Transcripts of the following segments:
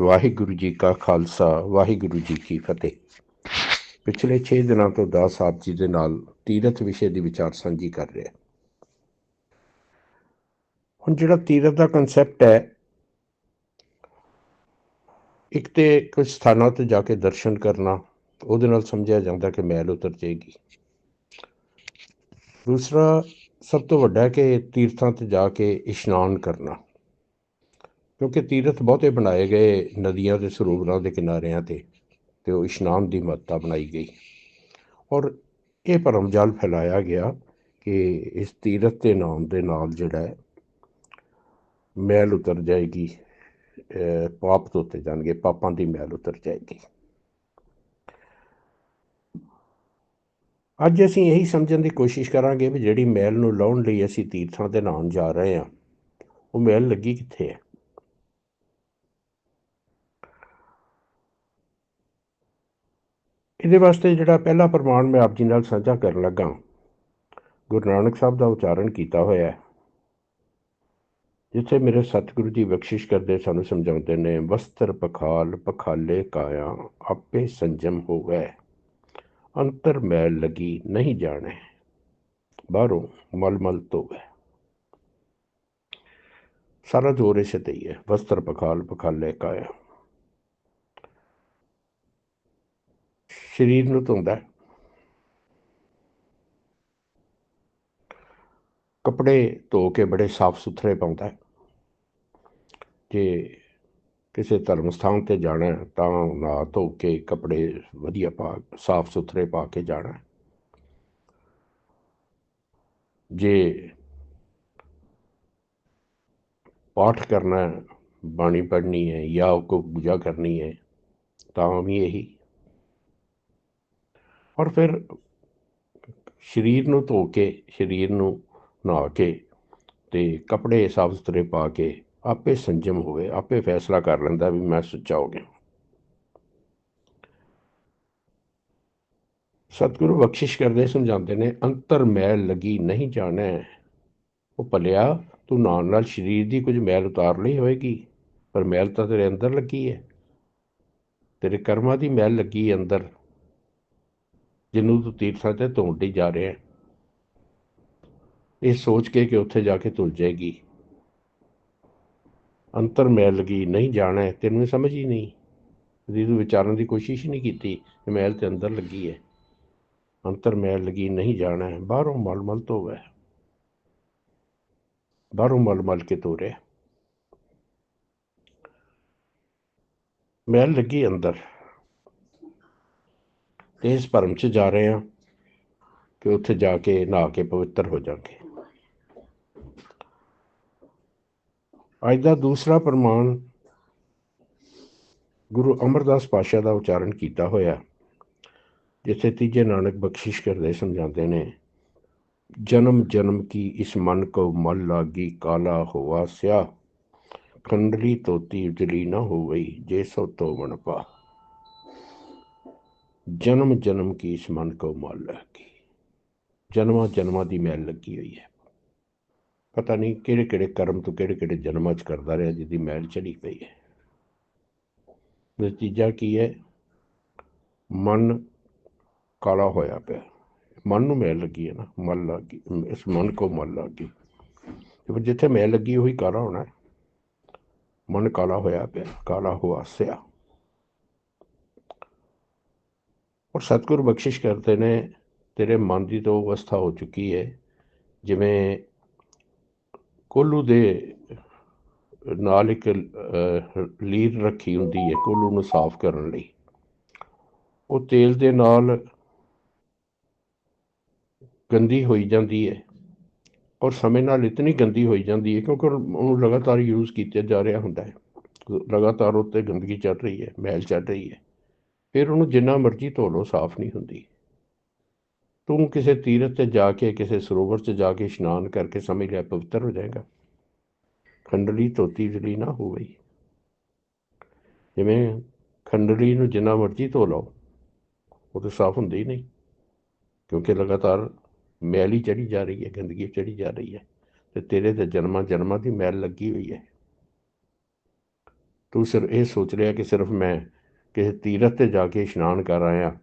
ਵਾਹਿਗੁਰੂ ਜੀ ਕਾ ਖਾਲਸਾ, ਵਾਹਿਗੁਰੂ ਜੀ ਕੀ ਫਤਿਹ। ਪਿਛਲੇ 6 ਦਿਨਾਂ ਤੋਂ ਦਾਸ ਸਾਹਿਬ ਜੀ ਦੇ ਨਾਲ ਤੀਰਥ ਵਿਸ਼ੇ ਦੀ ਵਿਚਾਰ ਸਾਂਝੀ ਕਰ ਰਿਹਾ ਹੁਣ ਜਿਹੜਾ ਤੀਰਥ ਦਾ ਕਨਸੈਪਟ ਹੈ, ਇੱਕ ਤੇ ਕੁਝ ਸਥਾਨਾਂ ਤੇ ਜਾ ਕੇ ਦਰਸ਼ਨ ਕਰਨਾ, ਉਹਦੇ ਨਾਲ ਸਮਝਿਆ ਜਾਂਦਾ ਕਿ ਮੈਲ ਉਤਰ ਜਾਏਗੀ। ਦੂਸਰਾ, ਸਭ ਤੋਂ ਵੱਡਾ ਕਿ ਤੀਰਥਾਂ ਤੇ ਜਾ ਕੇ ਇਸ਼ਨਾਨ ਕਰਨਾ। ਕਿਉਂਕਿ ਤੀਰਥ ਬਹੁਤੇ ਬਣਾਏ ਗਏ ਨਦੀਆਂ ਦੇ ਸਰੋਵਰਾਂ ਦੇ ਕਿਨਾਰਿਆਂ ਤੇ ਤੇ ਉਹ ਇਸ਼ਨਾਨ ਦੀ ਮਹੱਤਤਾ ਬਣਾਈ ਗਈ। ਔਰ ਇਹ ਭਰਮ ਜਾਲ ਫੈਲਾਇਆ ਗਿਆ ਕਿ ਇਸ ਤੀਰਥ ਦੇ ਨਾਮ ਦੇ ਨਾਲ ਜਿਹੜਾ ਹੈ, ਮੈਲ ਉਤਰ ਜਾਏਗੀ, ਅਹ ਪਾਪ ਧੋਤੇ ਜਾਣਗੇ, ਪਾਪਾਂ ਦੀ ਮੈਲ ਉਤਰ ਜਾਏਗੀ। ਅੱਜ ਅਸੀਂ ਇਹੀ ਸਮਝਣ ਦੀ ਕੋਸ਼ਿਸ਼ ਕਰਾਂਗੇ ਵੀ ਜਿਹੜੀ ਮੈਲ ਨੂੰ ਲਾਉਣ ਲਈ ਅਸੀਂ ਤੀਰਥਾਂ ਦੇ ਨਾਮ ਜਾ ਰਹੇ ਹਾਂ, ਉਹ ਮੈਲ ਲੱਗੀ ਕਿੱਥੇ ਹੈ? ਇਹਦੇ ਵਾਸਤੇ ਜਿਹੜਾ ਪਹਿਲਾ ਪ੍ਰਮਾਣ ਮੈਂ ਆਪ ਜੀ ਨਾਲ ਸਾਂਝਾ ਕਰਨ ਲੱਗਾ ਗੁਰੂ ਨਾਨਕ ਸਾਹਿਬ ਦਾ ਉਚਾਰਨ ਕੀਤਾ ਹੋਇਆ ਹੈ। ਜਿੱਥੇ ਮੇਰੇ ਸਤਿਗੁਰੂ ਜੀ ਬਖਸ਼ਿਸ਼ ਕਰਦੇ ਸਾਨੂੰ ਸਮਝਾਉਂਦੇ ਨੇ, ਵਸਤਰ ਪਖਾਲ, ਪਖਾਲੇ ਕਾਇਆ, ਆਪੇ ਸੰਜਮ ਹੋਵੇ। ਅੰਤਰ ਮੈਲ ਲਗੀ ਨਹੀਂ ਜਾਣੇ। ਬਾਹਰੋਂ ਮਲਮਲ ਮਲ ਸਾਰਾ ਜ਼ੋਰ ਇਸੇ ਤੇ ਹੀ ਹੈ। ਵਸਤਰ ਪਖਾਲ, ਪਖਾਲੇ ਕਾਇਆ ਸਰੀਰ ਨੂੰ ਧੋਂਦਾ ਕੱਪੜੇ ਧੋ ਕੇ ਬੜੇ ਸਾਫ਼ ਸੁਥਰੇ ਪਾਉਂਦਾ ਜੇ ਕਿਸੇ ਧਰਮ ਸਥਾਨ ਤੇ ਜਾਣਾ ਤਾਂ ਨਾ ਧੋ ਕੇ ਕੱਪੜੇ ਵਧੀਆ ਪਾ, ਸਾਫ਼ ਸੁਥਰੇ ਪਾ ਕੇ ਜਾਣਾ ਜੇ ਪਾਠ ਕਰਨਾ ਬਾਣੀ ਪੜ੍ਹਨੀ ਹੈ ਜਾਂ ਕੋਈ ਪੂਜਾ ਕਰਨੀ ਹੈ ਤਾਂ ਵੀ ਇਹੀ ਔਰ ਫਿਰ ਸਰੀਰ ਨੂੰ ਧੋ ਕੇ, ਸਰੀਰ ਨੂੰ ਨਹਾ ਕੇ ਤੇ ਕੱਪੜੇ ਸਾਫ਼ ਸੁਥਰੇ ਪਾ ਕੇ ਆਪੇ ਸੰਜਮ ਹੋਵੇ, ਆਪੇ ਫੈਸਲਾ ਕਰ ਲੈਂਦਾ ਵੀ ਮੈਂ ਸੁੱਚਾ ਹੋ ਗਿਆ। ਸਤਿਗੁਰੂ ਬਖਸ਼ਿਸ਼ ਕਰਦੇ, ਸਮਝਾਉਂਦੇ ਨੇ, ਅੰਤਰ ਮੈਲ ਲੱਗੀ ਨਹੀਂ ਜਾਣਾ। ਉਹ ਭਲਿਆ, ਤੂੰ ਨਾਲ ਨਾਲ ਸਰੀਰ ਦੀ ਕੁਝ ਮੈਲ ਉਤਾਰ ਲਈ ਹੋਏਗੀ, ਪਰ ਮੈਲ ਤਾਂ ਤੇਰੇ ਅੰਦਰ ਲੱਗੀ ਹੈ। ਤੇਰੇ ਕਰਮਾਂ ਦੀ ਮੈਲ ਲੱਗੀ ਅੰਦਰ। ਜਿਹਨੂੰ ਤੂੰ ਤੀਰਥਾਂ ਤੇ ਧੋਂਦੀ ਜਾ ਰਿਹਾ ਇਹ ਸੋਚ ਕੇ ਕਿ ਉੱਥੇ ਜਾ ਕੇ ਧੁਲ ਜਾਏਗੀ। ਅੰਤਰ ਮੈਲ ਲਗੀ ਨਹੀਂ ਜਾਣਾ ਤੈਨੂੰ ਸਮਝ ਹੀ ਨਹੀਂ। ਜੇ ਤੂੰ ਵਿਚਾਰਨ ਦੀ ਕੋਸ਼ਿਸ਼ ਹੀ ਨਹੀਂ ਕੀਤੀ ਕਿ ਮੈਲ ਤੇ ਅੰਦਰ ਲੱਗੀ ਹੈ। ਅੰਤਰ ਮੈਲ ਲਗੀ ਨਹੀਂ ਜਾਣਾ ਹੈ, ਬਾਹਰੋਂ ਮਲ ਮਲ ਧੋਵੇ। ਬਾਹਰੋਂ ਮਲ ਮਲ ਕੇ ਧੋ ਰਿਹਾ ਮੈਲ ਲੱਗੀ ਅੰਦਰ। ਤੇ ਇਸ ਭਰਮ 'ਚ ਜਾ ਰਹੇ ਹਾਂ ਕਿ ਉੱਥੇ ਜਾ ਕੇ ਨਹਾ ਕੇ ਪਵਿੱਤਰ ਹੋ ਜਾਵਾਂਗੇ। ਅੱਜ ਦਾ ਦੂਸਰਾ ਪ੍ਰਮਾਣ ਗੁਰੂ ਅਮਰਦਾਸ ਪਾਸ਼ਾ ਦਾ ਉਚਾਰਨ ਕੀਤਾ ਹੋਇਆ, ਜਿੱਥੇ ਤੀਜੇ ਨਾਨਕ ਬਖਸ਼ਿਸ਼ ਕਰਦੇ ਸਮਝਾਉਂਦੇ ਨੇ, ਜਨਮ ਜਨਮ ਕੀ ਇਸ ਮਨ ਕੋ ਮਲ ਲਾਗੀ ਕਾਲਾ ਹੋਵਾ ਸਿਆ, ਖੰਡਲੀ ਤੋਤੀ ਉਜਲੀ ਨਾ ਹੋ ਜੇ ਸੋ ਤੋ ਬਣ ਪਾ। ਜਨਮ ਜਨਮ ਕੀ ਇਸ ਮਨ ਕੋ ਮਲ ਲੱਗੀ? ਜਨਮਾਂ ਜਨਮਾਂ ਦੀ ਮੈਲ ਲੱਗੀ ਹੋਈ ਹੈ। ਪਤਾ ਨਹੀਂ ਕਿਹੜੇ ਕਿਹੜੇ ਕਰਮ ਤੋਂ ਕਿਹੜੇ ਕਿਹੜੇ ਜਨਮਾਂ 'ਚ ਕਰਦਾ ਰਿਹਾ ਜਿਹਦੀ ਮੈਲ ਚੜੀ ਪਈ ਹੈ। ਨਤੀਜਾ ਕੀ ਹੈ? ਮਨ ਕਾਲਾ ਹੋਇਆ ਪਿਆ। ਮਨ ਨੂੰ ਮੈਲ ਲੱਗੀ ਹੈ ਨਾ, ਮਲ ਲੱਗੀ, ਇਸ ਮਨ ਕੋ ਮਲ ਲੱਗੀ। ਤੇ ਜਿੱਥੇ ਮੈਲ ਲੱਗੀ ਉਹੀ ਕਾਲਾ ਹੋਣਾ ਮਨ ਕਾਲਾ ਹੋਇਆ ਪਿਆ, ਕਾਲਾ ਹੋਆ ਸਿਆ। ਔਰ ਸਤਿਗੁਰ ਬਖਸ਼ਿਸ਼ ਕਰਦੇ ਨੇ, ਤੇਰੇ ਮਨ ਦੀ ਤਾਂ ਉਹ ਅਵਸਥਾ ਹੋ ਚੁੱਕੀ ਹੈ। ਜਿਵੇਂ ਕੋਲੂ ਦੇ ਨਾਲ ਇੱਕ ਲੀਰ ਰੱਖੀ ਹੁੰਦੀ ਹੈ ਕੋਲੂ ਨੂੰ ਸਾਫ਼ ਕਰਨ ਲਈ। ਉਹ ਤੇਲ ਦੇ ਨਾਲ ਗੰਦੀ ਹੋਈ ਜਾਂਦੀ ਹੈ ਔਰ ਸਮੇਂ ਨਾਲ ਇਤਨੀ ਗੰਦੀ ਹੋਈ ਜਾਂਦੀ ਹੈ ਕਿਉਂਕਿ ਉਹਨੂੰ ਲਗਾਤਾਰ ਯੂਜ਼ ਕੀਤਾ ਜਾ ਰਿਹਾ ਹੁੰਦਾ ਹੈ। ਲਗਾਤਾਰ ਉੱਤੇ ਗੰਦਗੀ ਚੱਲ ਰਹੀ ਹੈ, ਮੈਲ ਚੱਲ ਰਹੀ ਹੈ। ਫਿਰ ਉਹਨੂੰ ਜਿੰਨਾ ਮਰਜ਼ੀ ਧੋ ਲਓ, ਸਾਫ਼ ਨਹੀਂ ਹੁੰਦੀ। ਤੂੰ ਕਿਸੇ ਤੀਰਥ ਤੇ ਜਾ ਕੇ, ਕਿਸੇ ਸਰੋਵਰ 'ਚ ਜਾ ਕੇ ਇਸ਼ਨਾਨ ਕਰਕੇ ਸਮਝ ਲਿਆ, ਪਵਿੱਤਰ ਹੋ ਜਾਏਗਾ। ਖੰਡਲੀ ਧੋਤੀ ਜਲੀ ਨਾ ਹੋਵੇ ਜਿਵੇਂ ਖੰਡਲੀ ਨੂੰ ਜਿੰਨਾ ਮਰਜ਼ੀ ਧੋ ਲਓ, ਉਹ ਤਾਂ ਸਾਫ਼ ਹੁੰਦੀ ਹੀ ਨਹੀਂ। ਕਿਉਂਕਿ ਲਗਾਤਾਰ ਮੈਲ ਹੀ ਚੜੀ ਜਾ ਰਹੀ ਹੈ, ਗੰਦਗੀ ਚੜੀ ਜਾ ਰਹੀ ਹੈ। ਤੇ ਤੇਰੇ ਤੇ ਜਨਮਾਂ ਜਨਮਾਂ ਦੀ ਮੈਲ ਲੱਗੀ ਹੋਈ ਹੈ। ਤੂੰ ਸਿਰ ਇਹ ਸੋਚ ਲਿਆ ਕਿ ਸਿਰਫ ਮੈਂ ਕਿਸੇ ਤੀਰਥ ਤੇ ਜਾ ਕੇ ਇਸ਼ਨਾਨ ਕਰ ਆਇਆ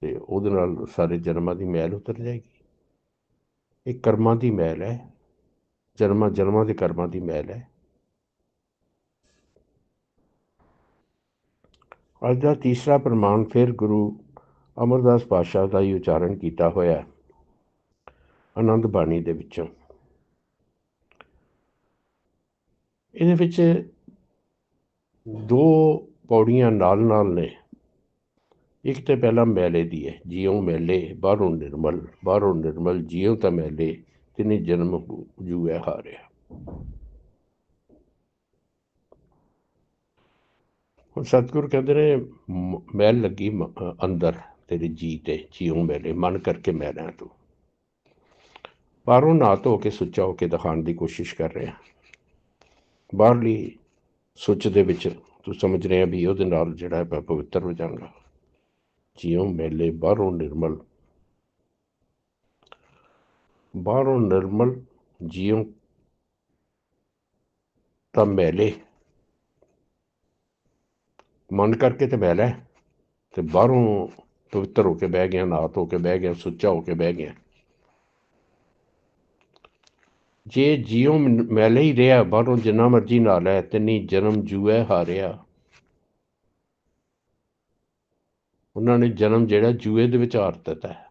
ਤੇ ਉਹਦੇ ਨਾਲ ਸਾਰੇ ਜਨਮਾਂ ਦੀ ਮੈਲ ਉਤਰ ਜਾਏਗੀ। ਇਹ ਕਰਮਾਂ ਦੀ ਮੈਲ ਹੈ। ਜਨਮਾਂ ਜਨਮਾਂ ਦੇ ਕਰਮਾਂ ਦੀ ਮੈਲ ਹੈ। ਅੱਜ ਦਾ ਤੀਸਰਾ ਪ੍ਰਮਾਣ ਫਿਰ ਗੁਰੂ ਅਮਰਦਾਸ ਪਾਤਸ਼ਾਹ ਦਾ ਹੀ ਉਚਾਰਨ ਕੀਤਾ ਹੋਇਆ ਹੈ ਆਨੰਦ ਬਾਣੀ ਦੇ ਵਿੱਚੋਂ। ਇਹਦੇ ਵਿੱਚ ਦੋ ਪੌੜੀਆਂ ਨਾਲ ਨਾਲ ਨੇ। ਇੱਕ ਤੇ ਪਹਿਲਾਂ ਮੈਲੇ ਦੀ ਹੈ, ਜਿਉ ਮੈਲੇ, ਬਾਹਰੋਂ ਨਿਰਮਲ ਬਾਹਰੋਂ ਨਿਰਮਲ, ਜਿਉ ਤਾਂ ਮੈਲੇ, ਤਿਨੇ ਜਨਮ ਜੂਐ ਹਾਰਿਆ। ਹੁਣ ਸਤਿਗੁਰ ਕਹਿੰਦੇ ਨੇ, ਮ- ਮੈਲ ਲੱਗੀ ਅੰਦਰ, ਤੇਰੇ ਜੀ ਤੇ, ਜਿਉ ਮੈਲੇ, ਮਨ ਕਰਕੇ ਮੈਲਾ ਤੂੰ। ਬਾਹਰੋਂ ਨਾ ਧੋ ਕੇ ਸੁੱਚਾ ਹੋ ਕੇ ਦਿਖਾਉਣ ਦੀ ਕੋਸ਼ਿਸ਼ ਕਰ ਰਿਹਾ। ਬਾਹਰਲੀ ਸੁੱਚ ਦੇ ਵਿੱਚ ਤੂੰ ਸਮਝ ਰਿਹਾ ਵੀ ਉਹਦੇ ਨਾਲ ਜਿਹੜਾ ਹੈ ਮੈਂ ਪਵਿੱਤਰ ਹੋ ਜਾਵਾਂਗਾ। ਜਿਉ ਮੈਲੇ ਬਾਹਰੋਂ ਨਿਰਮਲ ਬਾਹਰੋਂ ਨਿਰਮਲ, ਜਿਉ ਤਾਂ ਮੈਲੇ। ਮਨ ਕਰਕੇ ਤੇ ਮੈਲਾ ਹੈ ਤੇ ਬਾਹਰੋਂ ਪਵਿੱਤਰ ਹੋ ਕੇ ਬਹਿ ਗਿਆ ਨਾਤ ਹੋ ਕੇ ਬਹਿ ਗਿਆ, ਸੁੱਚਾ ਹੋ ਕੇ ਬਹਿ ਗਿਆ। ਜੇ ਜਿਉ ਮੈਲੇ ਹੀ ਰਿਹਾ, ਬਾਹਰੋਂ ਜਿੰਨਾ ਮਰਜ਼ੀ ਨਾਲ ਹੈ ਤਿੰਨੀ ਜਨਮ ਜੂਐ ਹਾਰਿਆ। ਉਹਨਾਂ ਨੇ ਜਨਮ ਜਿਹੜਾ ਜੂਏ ਦੇ ਵਿੱਚ ਹਾਰ ਦਿੱਤਾ ਹੈ।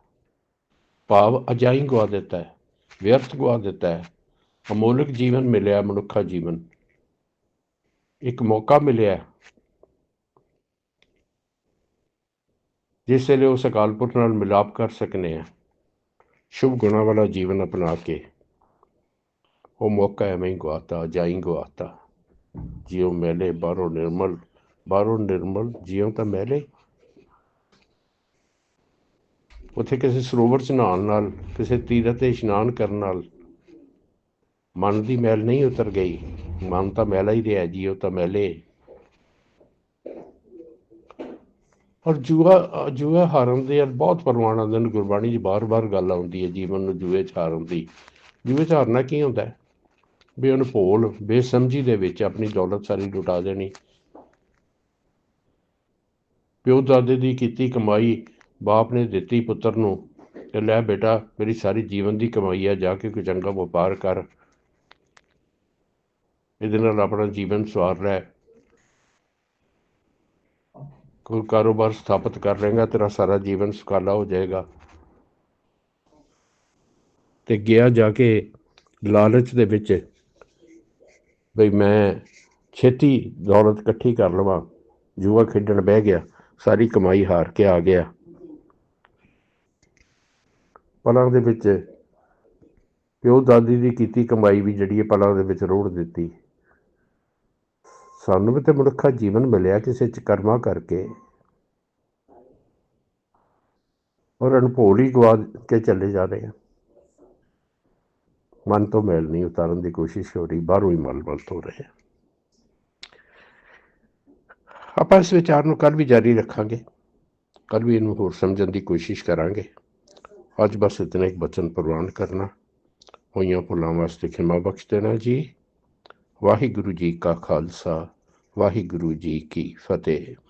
ਭਾਵ ਅਜਾਈ ਗਵਾ ਦਿੱਤਾ ਹੈ, ਵਿਅਰਥ ਗਵਾ ਦਿੱਤਾ ਹੈ। ਅਮੋਲਕ ਜੀਵਨ ਮਿਲਿਆ, ਮਨੁੱਖਾ ਜੀਵਨ। ਇੱਕ ਮੌਕਾ ਮਿਲਿਆ। ਜਿਸ ਵੇਲੇ ਉਸ ਅਕਾਲ ਪੁਰਖ ਨਾਲ ਮਿਲਾਪ ਕਰ ਸਕਨੇ ਆ। ਸ਼ੁਭ ਗੁਣਾ ਵਾਲਾ ਜੀਵਨ ਅਪਣਾ ਕੇ। ਉਹ ਮੌਕਾ ਐਵੇਂ ਹੀ ਗਵਾਤਾ ਜਾਈ ਗਵਾਤਾ ਜਿਉ ਮੈਲੇ ਬਾਹਰੋਂ ਨਿਰਮਲ ਬਾਹਰੋਂ ਨਿਰਮਲ ਜਿਉ ਤਾਂ ਮੈਲੇ ਉੱਥੇ ਕਿਸੇ ਸਰੋਵਰ ਚ ਨਹਾਉਣ ਨਾਲ ਕਿਸੇ ਤੀਰਥ ਤੇ ਇਸ਼ਨਾਨ ਕਰਨ ਨਾਲ ਮਨ ਦੀ ਮੈਲ ਨਹੀਂ ਉਤਰ ਗਈ ਮਨ ਤਾਂ ਮੈਲਾ ਹੀ ਰਿਹਾ ਜਿਉ ਤਾਂ ਮੈਲੇ ਔਰ ਜੂਆ ਜੂਆ ਹਾਰਨ ਦੇ ਯਾਰ ਬਹੁਤ ਪਰਵਾਨ ਆਉਂਦੇ ਗੁਰਬਾਣੀ 'ਚ ਬਾਰ-ਬਾਰ ਗੱਲ ਆਉਂਦੀ ਹੈ ਜੀਵਨ ਨੂੰ ਜੂਏ 'ਚ ਹਾਰਨ ਦੀ ਜੂਏ 'ਚ ਹਾਰਨਾ ਕੀ ਹੁੰਦਾ ਹੈ ਵੀ ਅਨਭੋਲ, ਬੇਸਮਝੀ ਦੇ ਵਿੱਚ ਆਪਣੀ ਦੌਲਤ ਸਾਰੀ ਲੁਟਾ ਦੇਣੀ। ਪਿਓ ਦਾਦੇ ਦੀ ਕੀਤੀ ਕਮਾਈ ਬਾਪ ਨੇ ਦਿੱਤੀ ਪੁੱਤਰ ਨੂੰ ਤੇ ਲੈ ਬੇਟਾ, ਮੇਰੀ ਸਾਰੀ ਜੀਵਨ ਦੀ ਕਮਾਈ ਆ, ਜਾ ਕੇ ਕੋਈ ਚੰਗਾ ਵਪਾਰ ਕਰ। ਇਹਦੇ ਨਾਲ ਆਪਣਾ ਜੀਵਨ ਸਵਾਰ ਲੈ ਕੋਈ ਕਾਰੋਬਾਰ ਸਥਾਪਿਤ ਕਰ ਲੇਗਾ ਤੇਰਾ ਸਾਰਾ ਜੀਵਨ ਸੁਖਾਲਾ ਹੋ ਜਾਏਗਾ। ਤੇ ਗਿਆ ਜਾ ਕੇ ਲਾਲਚ ਦੇ ਵਿੱਚ ਬਈ ਮੈਂ ਛੇਤੀ ਦੌਲਤ ਇਕੱਠੀ ਕਰ ਲਵਾਂ। ਜੂਆ ਖੇਡਣ ਬਹਿ ਗਿਆ। ਸਾਰੀ ਕਮਾਈ ਹਾਰ ਕੇ ਆ ਗਿਆ। ਪਲਾਂ ਦੇ ਵਿੱਚ ਪਿਓ ਦਾਦੀ ਦੀ ਕੀਤੀ ਕਮਾਈ ਵੀ ਜਿਹੜੀ ਹੈ ਪਲਾਂ ਦੇ ਵਿੱਚ ਰੋੜ ਦਿੱਤੀ। ਸਾਨੂੰ ਵੀ ਤੇ ਮਨੁੱਖਾ ਜੀਵਨ ਮਿਲਿਆ ਕਿਸੇ ਚ ਕਰਮਾ ਕਰਕੇ। ਔਰ ਅਨਭੋਲ ਹੀ ਗਵਾ ਕੇ ਚੱਲੇ ਜਾ ਰਹੇ ਆ ਮਨ ਤੋਂ ਮੈਲ ਨਹੀਂ ਉਤਾਰਨ ਦੀ ਕੋਸ਼ਿਸ਼ ਹੋ ਰਹੀ, ਬਾਹਰੋਂ ਹੀ ਮਲ ਮਲ ਹੋ ਰਹੇ ਆਪਾਂ ਇਸ ਵਿਚਾਰ ਨੂੰ ਕੱਲ ਵੀ ਜਾਰੀ ਰੱਖਾਂਗੇ ਕੱਲ ਵੀ ਇਹਨੂੰ ਹੋਰ ਸਮਝਣ ਦੀ ਕੋਸ਼ਿਸ਼ ਕਰਾਂਗੇ। ਅੱਜ ਬਸ ਇਤਨਾ ਇੱਕ ਬਚਨ ਪ੍ਰਵਾਨ ਕਰਨਾ। ਹੋਈਆਂ ਭੁੱਲਾਂ ਵਾਸਤੇ ਖਿਮਾ ਬਖਸ਼ ਦੇਣਾ ਜੀ। ਵਾਹਿਗੁਰੂ ਜੀ ਕਾ ਖਾਲਸਾ, ਵਾਹਿਗੁਰੂ ਜੀ ਕੀ ਫਤਿਹ।